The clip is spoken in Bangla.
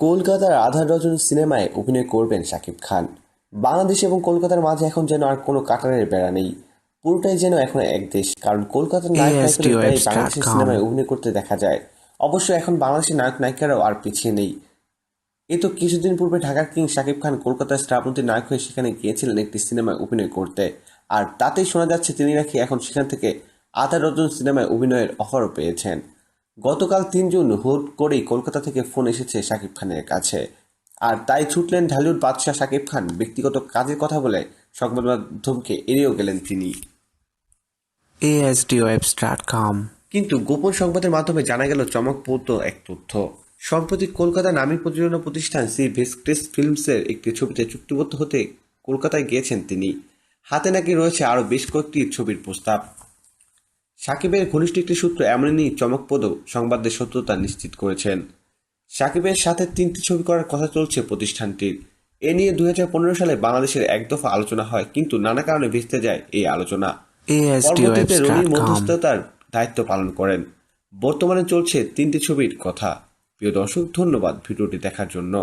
কলকাতার আধার ডজন সিনেমায় অভিনয় করবেন শাকিব খান। বাংলাদেশ এবং কলকাতার মাঝে এখন যেন আর কোনো কাটারের বেড়া নেই। পুরোটাই যেন এখন এক দেশ। কারণ কলকাতার নায়ক বাংলাদেশের সিনেমায় অভিনয় করতে দেখা যায়। অবশ্য এখন বাংলাদেশের নায়ক নায়িকারাও আর পিছিয়ে নেই। এ তো কিছুদিন পূর্বে ঢাকার কিং শাকিব খান কলকাতার শ্রাবন্তী নায়ক হয়ে সেখানে গিয়েছিলেন একটি সিনেমায় অভিনয় করতে। আর তাতেই শোনা যাচ্ছে তিনি নাকি এখন সেখান থেকে আধা রজন সিনেমায় অভিনয়ের অফারও পেয়েছেন। গতকাল তিন জুন হুট করেই কলকাতা থেকে ফোন এসেছে শাকিব খানের কাছে। আর তাই ছুটলেন ঢালিউড বাদশাহ শাকিব খান। ব্যক্তিগত কাজের কথা বলে সংবাদ মাধ্যমকে এড়িয়েও গেলেন তিনি। কিন্তু গোপন সংবাদের মাধ্যমে জানা গেল চমকপ্রদ এক তথ্য। সম্প্রতি কলকাতা নামী প্রযোজনা প্রতিষ্ঠান সি ভেস্টেস ফিল্মসের একটি ছবিতে চুক্তিবদ্ধ হতে কলকাতায় গিয়েছেন তিনি। হাতে নাকি রয়েছে আরও বেশ কয়েকটি ছবির প্রস্তাব। সাকিবের ঘনিষ্ঠ একটি সূত্র এমনই চমকপ্রদ সংবাদের সত্যতা নিশ্চিত করেছেন। সাকিবের সাথে তিনটি ছবি করার কথা চলছে প্রতিষ্ঠানটির। এ নিয়ে দুই হাজার পনেরো সালে বাংলাদেশের এক দফা আলোচনা হয় কিন্তু নানা কারণে ভেস্তে যায় এই আলোচনা। পরবর্তীতে মধ্যস্থতার দায়িত্ব পালন করেন। বর্তমানে চলছে তিনটি ছবির কথা। প্রিয় দর্শক ধন্যবাদ ভিডিওটি দেখার জন্য।